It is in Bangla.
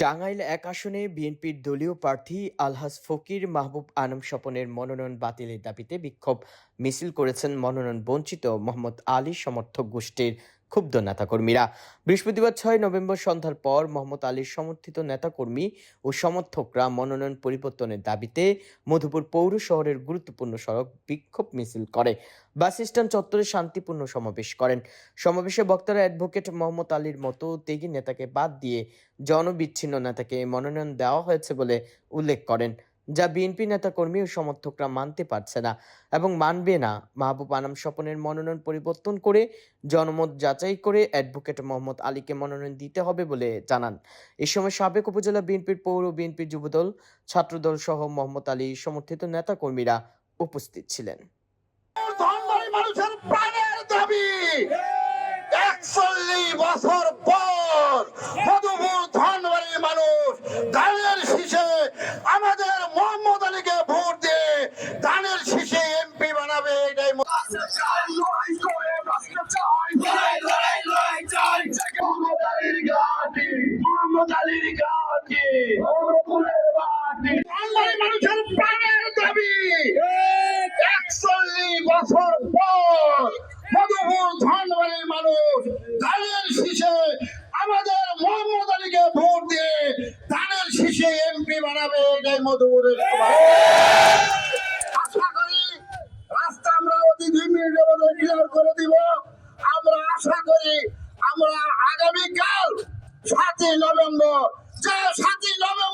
টাঙ্গাইল এক আসনে বিএনপির দলীয় প্রার্থী আলহাজ ফকির মাহবুব আনম স্বপনের মনোনয়ন বাতিলের দাবিতে বিক্ষোভ। মিছিল করেছেন মনোনয়ন বঞ্চিত মোহাম্মদ আলী সমর্থক গোষ্ঠীর ক্ষুব্ধ নেতাকর্মীরা। বৃহস্পতিবার ছয় নভেম্বর সন্ধ্যার পর মোহাম্মদ আলীর সমর্থিত নেতাকর্মী ও সমর্থকরা মনোনয়ন পরিবর্তনের দাবিতে মধুপুর পৌর শহরের গুরুত্বপূর্ণ সড়ক বিক্ষোভ মিছিল করে। বাস স্ট্যান্ড চত্বরে শান্তিপূর্ণ সমাবেশ করেন। সমাবেশে বক্তারা অ্যাডভোকেট মোহাম্মদ আলীর মতো ত্যাগী নেতাকে বাদ দিয়ে জনবিচ্ছিন্ন নেতাকে মনোনয়ন দেওয়া হয়েছে বলে উল্লেখ করেন। যা বিএনপি নেতাকর্মী ও সমর্থকরা মানতে পারছে না এবং মানবে না। মাহবুব আনাম স্বপনের মনোনয়ন পরিবর্তন করে, জনমত যাচাই করে অ্যাডভোকেট মোহাম্মদ আলীকে মনোনয়ন দিতে হবে বলে জানান। এ সময় সাবেক উপজেলা বিএনপির পৌর বিএনপির যুবদল, ছাত্রদল সহ মোহাম্মদ আলী সমর্থিত নেতাকর্মীরা উপস্থিত ছিলেন। একচল্লিশ বছর পর মধুপুর ধনবাড়ির মানুষ ধানের শীষে আমাদের মোহাম্মদ আলীকে ভোট দিয়ে ধানের শীষে এমপি বানাবে এটাই মো- মোহাম্মদ আলীর ঘাঁটি, মোহাম্মদ আলীর ঘাঁটি, মধুপুরের মাটি। ধনবাড়ি মানুষের প্রাণের দাবি একচল্লিশ বছর পর মধুপুর মানুষ ধানের শীষে আমাদের মোহাম্মদ ভোট দিয়ে ধানের এমপি বানাবে, এটাই মধুপুরের ক্লিয়ার করে দিব। আমরা আশা করি আমরা আগামীকাল সাতই নভেম্বর যে সাতই নভেম্বর